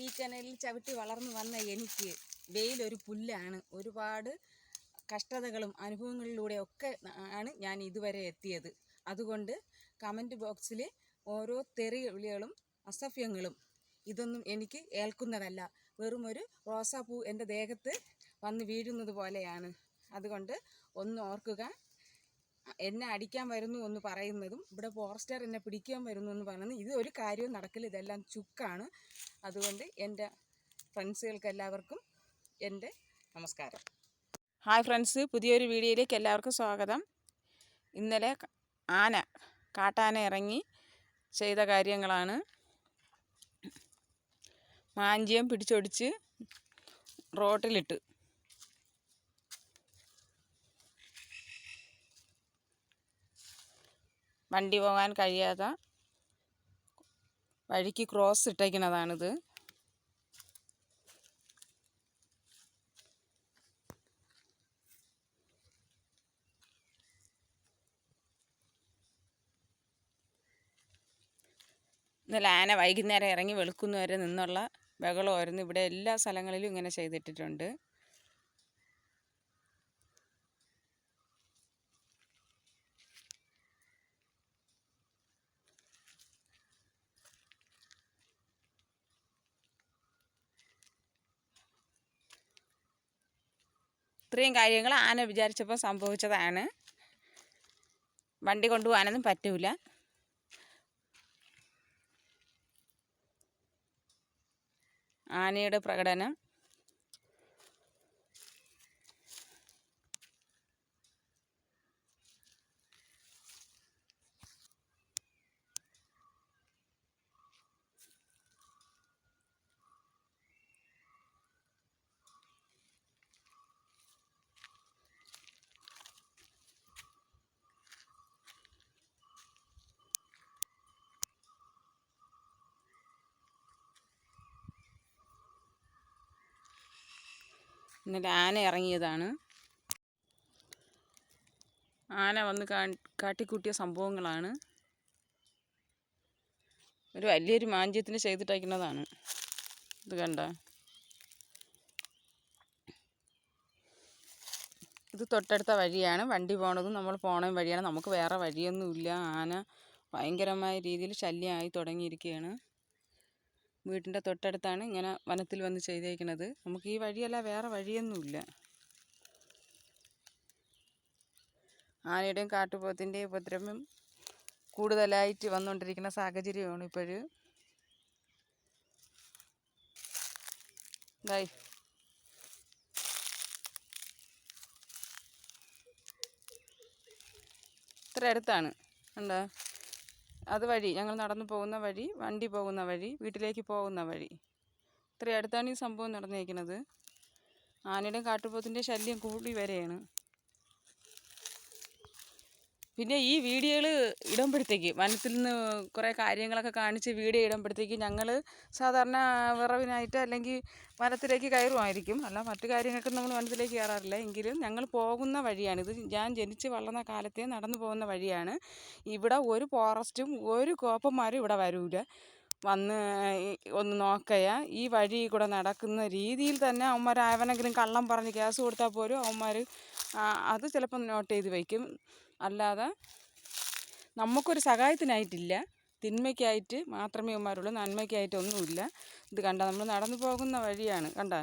തീക്കനലിൽ ചവിട്ടി വളർന്നു വന്ന എനിക്ക് വെയിലൊരു പുല്ലാണ്. ഒരുപാട് കഷ്ടതകളും അനുഭവങ്ങളിലൂടെ ഒക്കെ ആണ് ഞാൻ ഇതുവരെ എത്തിയത്. അതുകൊണ്ട് കമന്റ് ബോക്സിൽ ഓരോ തെറിവിളികളും അസഭ്യങ്ങളും ഇതൊന്നും എനിക്ക് ഏൽക്കുന്നതല്ല. വെറും ഒരു റോസാപ്പൂ എന്റെ ദേഹത്ത് വന്ന് വീഴുന്നത് പോലെയാണ്. അതുകൊണ്ട് ഒന്ന് ഓർക്കുക. എന്നെ അടിക്കാൻ വരുന്നു എന്ന് പറയുന്നതും ഇവിടെ ഫോറസ്റ്റർ എന്നെ പിടിക്കാൻ വരുന്നു എന്ന് പറയുന്നത് ഇത് ഒരു കാര്യവും നടക്കില്ല. ഇതെല്ലാം ചുക്കാണ്. അതുകൊണ്ട് എന്റെ ഫ്രണ്ട്സുകൾക്ക് എല്ലാവർക്കും എന്റെ നമസ്കാരം. ഹായ് ഫ്രണ്ട്സ് പുതിയൊരു വീഡിയോയിലേക്ക് എല്ലാവർക്കും സ്വാഗതം. ഇന്നലെ ആന കാട്ടാന ഇറങ്ങി ചെയ്ത കാര്യങ്ങളാണ്. മാഞ്ചിയം പിടിച്ചൊടിച്ച് റോട്ടിലിട്ട്. വണ്ടി പോകാൻ കഴിയാത്ത വഴിക്ക് ക്രോസ് ഇട്ടേക്കുന്നതാണിത്. ഇന്നലെ ആന വൈകുന്നേരം ഇറങ്ങി വെളുക്കുന്നവരെ നിന്നുള്ള ബഹളമായിരുന്നു. ഇവിടെ എല്ലാ സ്ഥലങ്ങളിലും ഇങ്ങനെ ചെയ്തിട്ടിട്ടുണ്ട്. ഇത്രയും കാര്യങ്ങൾ ആന വിചാരിച്ചപ്പോൾ സംഭവിച്ചതാണ്. വണ്ടി കൊണ്ടുപോകാനൊന്നും പറ്റൂല. ആനയുടെ പ്രകടനം. ഇന്നലെ ആന ഇറങ്ങിയതാണ്. ആന വന്ന് കാട്ടിക്കൂട്ടിയ സംഭവങ്ങളാണ്. ഒരു വലിയൊരു മാഞ്ച്യത്തിന് ചെയ്തിട്ടേക്കുന്നതാണ് ഇത് കണ്ട. ഇത് തൊട്ടടുത്ത വഴിയാണ്. വണ്ടി പോണതും നമ്മൾ പോണ വഴിയാണ്. നമുക്ക് വേറെ വഴിയൊന്നുമില്ല. ആന ഭയങ്കരമായ രീതിയിൽ ശല്യമായി തുടങ്ങിയിരിക്കുകയാണ്. വീട്ടിന്റെ തൊട്ടടുത്താണ് ഇങ്ങനെ വനത്തിൽ വന്ന് ചെയ്തേക്കുന്നത് നമുക്ക് ഈ വഴിയല്ല വേറെ വഴിയൊന്നുമില്ല. ആനയുടെയും കാട്ടുപോത്തിന്റെയും ഉപദ്രവം കൂടുതലായിട്ട് വന്നുകൊണ്ടിരിക്കുന്ന സാഹചര്യമാണ് ഇപ്പോഴ്. ഇതായി ഇത്ര അടുത്താണ്. എന്താ അത് വഴി ഞങ്ങൾ നടന്നു പോകുന്ന വഴി വണ്ടി പോകുന്ന വഴി വീട്ടിലേക്ക് പോകുന്ന വഴി. ഇത്ര അടുത്താണ് ഈ സംഭവം നടന്നേക്കുന്നത്. ആനയുടെയും കാട്ടുപോത്തിന്റെ ശല്യം കൂടി വരെയാണ്. പിന്നെ ഈ വീഡിയോകൾ ഇടുമ്പോഴത്തേക്ക് വനത്തിൽ നിന്ന് കുറേ കാര്യങ്ങളൊക്കെ കാണിച്ച് വീഡിയോ ഇടുമ്പോഴത്തേക്ക് ഞങ്ങൾ സാധാരണ വിറവിനായിട്ട് അല്ലെങ്കിൽ വനത്തിലേക്ക് കയറുമായിരിക്കും. അല്ല മറ്റു കാര്യങ്ങൾക്ക് നമ്മൾ വനത്തിലേക്ക് കയറാറില്ല. എങ്കിലും ഞങ്ങൾ പോകുന്ന വഴിയാണിത് ഞാൻ ജനിച്ച് വളർന്ന കാലത്തെ നടന്നു പോകുന്ന വഴിയാണ്. ഇവിടെ ഒരു ഫോറസ്റ്റും ഒരു കോപ്പന്മാരും ഇവിടെ വരൂല. വന്ന് ഒന്ന് നോക്കയാ. ഈ വഴി കൂടെ നടക്കുന്ന രീതിയിൽ തന്നെ അവന്മാർ ആവനെങ്കിലും കള്ളം പറഞ്ഞ് കേസ് കൊടുത്താൽ പോലും അവന്മാർ അത് ചിലപ്പം നോട്ട് ചെയ്ത് വയ്ക്കും. അല്ലാതെ നമുക്കൊരു സഹായത്തിനായിട്ടില്ല. തിന്മയ്ക്കായിട്ട് മാത്രമേ ഉമ്മാരുള്ളൂ. നന്മയ്ക്കായിട്ടൊന്നുമില്ല ഇത് കണ്ട നമ്മൾ നടന്നു പോകുന്ന വഴിയാണ്. കണ്ട?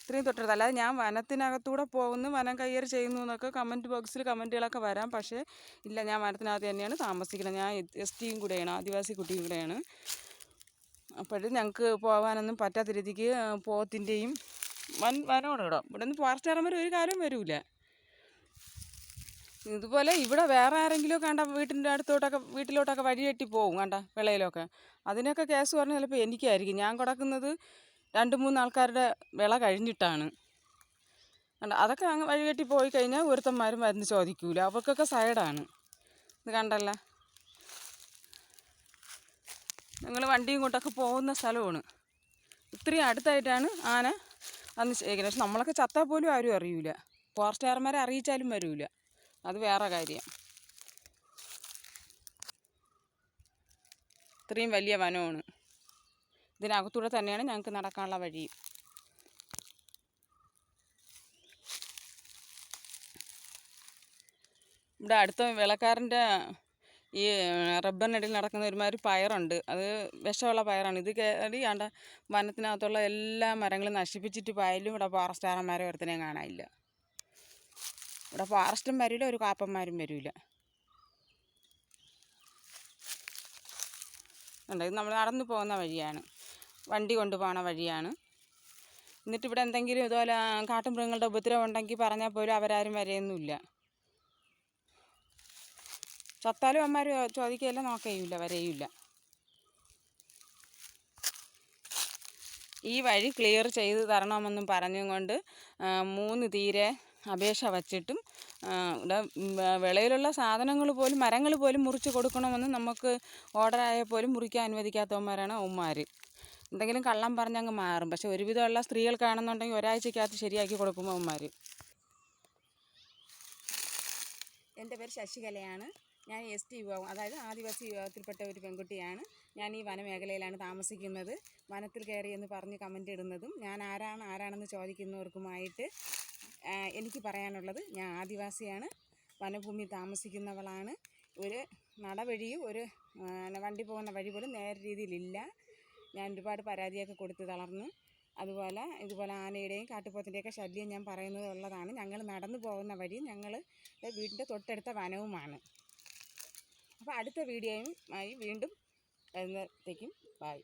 ഇത്രയും തൊട്ടടുത്ത്. അല്ലാതെ ഞാൻ വനത്തിനകത്തൂടെ പോകുന്നു വനം കയ്യേറി ചെയ്യുന്നു എന്നൊക്കെ കമന്റ് ബോക്സിൽ കമന്റുകളൊക്കെ വരാം. പക്ഷേ ഇല്ല ഞാൻ വനത്തിനകത്ത് തന്നെയാണ് താമസിക്കുന്നത്. ഞാൻ എസ് ടിയും കൂടെയാണ് ആദിവാസി കുട്ടിയും കൂടെയാണ്. അപ്പോഴും ഞങ്ങൾക്ക് പോകാനൊന്നും പറ്റാത്ത രീതിക്ക് പോത്തിന്റെയും വൻ വനമാണ് ഇവിടെ. ഇവിടെ നിന്ന് ഫോറസ്റ്റുകാരന്മാർ ഒരു കാലം വരില്ല ഇതുപോലെ ഇവിടെ വേറെ ആരെങ്കിലും കണ്ട വീട്ടിന്റെ അടുത്തോട്ടൊക്കെ വീട്ടിലോട്ടൊക്കെ വഴിയെട്ടി പോകും കണ്ട വിളയിലൊക്കെ. അതിനൊക്കെ കേസ് പറഞ്ഞാൽ ചിലപ്പോൾ എനിക്കായിരിക്കും. ഞാൻ കിടക്കുന്നത് രണ്ട് മൂന്ന് ആൾക്കാരുടെ വിള കഴിഞ്ഞിട്ടാണ്. കണ്ട അതൊക്കെ അങ്ങ് വഴികെട്ടി പോയി കഴിഞ്ഞാൽ ഒരുത്തന്മാരും മരുന്ന് ചോദിക്കൂല. അവർക്കൊക്കെ സൈഡാണ്. ഇത് കണ്ടല്ല. ഞങ്ങൾ വണ്ടിയും കൊണ്ടൊക്കെ പോകുന്ന സ്ഥലമാണ്. ഇത്രയും അടുത്തായിട്ടാണ് ആന അന്ന് ശേഖരം പക്ഷെ നമ്മളൊക്കെ ചത്താൽ പോലും ആരും അറിയില്ല ഫോറസ്റ്റുകാരന്മാരെ അറിയിച്ചാലും വരൂല. അത് വേറെ കാര്യം. ഇത്രയും വലിയ വനമാണ്. ഇതിനകത്തൂടെ തന്നെയാണ് ഞങ്ങൾക്ക് നടക്കാനുള്ള വഴി. ഇവിടെ അടുത്ത വിളക്കാരന്റെ ഈ റബ്ബറിനിടയിൽ നടക്കുന്ന ഒരുമാതിരി പയറുണ്ട്. അത് വിഷമുള്ള പയറാണ്. ഇത് കയറി ആണ്ട വനത്തിനകത്തുള്ള എല്ലാ മരങ്ങളും നശിപ്പിച്ചിട്ട് പോയാലും ഇവിടെ ഫോറസ്റ്റുകാരന്മാരെ ഒരുത്തനെയും കാണാനില്ല. ഇവിടെ ഫോറസ്റ്റും വരില്ല ഒരു കാപ്പന്മാരും വരില്ല ഉണ്ട് ഇത് നമ്മൾ നടന്നു പോകുന്ന വഴിയാണ്. വണ്ടി കൊണ്ടുപോകുന്ന വഴിയാണ്. എന്നിട്ട് ഇവിടെ എന്തെങ്കിലും ഇതുപോലെ കാട്ടുമൃഗങ്ങളുടെ ഉപദ്രവം ഉണ്ടെങ്കിൽ പറഞ്ഞാൽ പോലും അവരാരും വരെയൊന്നുമില്ല. ചത്താലും അമ്മമാർ ചോദിക്കുകയില്ല നോക്കുകയില്ല വരെയുമില്ല. ഈ വഴി ക്ലിയർ ചെയ്ത് തരണമെന്നും പറഞ്ഞും കൊണ്ട് മൂന്ന് തീരെ അപേക്ഷ വച്ചിട്ടും ഇവിടെ വിളയിലുള്ള സാധനങ്ങൾ പോലും മരങ്ങൾ പോലും മുറിച്ച് കൊടുക്കണമെന്ന് നമുക്ക് ഓർഡറായാൽ പോലും മുറിക്കാൻ അനുവദിക്കാത്തവന്മാരാണ് അവന്മാർ എന്തെങ്കിലും കള്ളം പറഞ്ഞങ്ങ് മാറും. പക്ഷെ ഒരുവിധമുള്ള സ്ത്രീകൾക്കാണെന്നുണ്ടെങ്കിൽ ഒരാഴ്ചക്കകത്ത് ശരിയാക്കി കൊടുക്കും അവന്മാർ എന്റെ പേര് ശശികലയാണ്. ഞാൻ എസ് ടി വിഭാഗം അതായത് ആദിവാസി വിഭാഗത്തിൽപ്പെട്ട ഒരു പെൺകുട്ടിയാണ്. ഞാൻ ഈ വനമേഖലയിലാണ് താമസിക്കുന്നത്. വനത്തിൽ കയറി എന്ന് പറഞ്ഞ് കമന്റ് ഇടുന്നതും ഞാൻ ആരാണ് ആരാണെന്ന് ചോദിക്കുന്നവർക്കുമായിട്ട് എനിക്ക് പറയാനുള്ളത് ഞാൻ ആദിവാസിയാണ്. വനഭൂമി താമസിക്കുന്നവളാണ്. ഒരു നടവഴിയും ഒരു വണ്ടി പോകുന്ന വഴി പോലും നേരെ രീതിയിലില്ല. ഞാൻ ഒരുപാട് പരാതിയൊക്കെ കൊടുത്ത് തളർന്നു. അതുപോലെ ഇതുപോലെ ആനയുടെയും കാട്ടുപോത്തിന്റെയൊക്കെ ശല്യം ഞാൻ പറയുന്നത് ഉള്ളതാണ്. ഞങ്ങൾ നടന്നു പോകുന്ന വഴി ഞങ്ങൾ വീടിന്റെ തൊട്ടടുത്ത വനവുമാണ്. അപ്പോൾ അടുത്ത വീഡിയോയും ആയി വീണ്ടും വരുന്നത്തേക്കും ബൈ.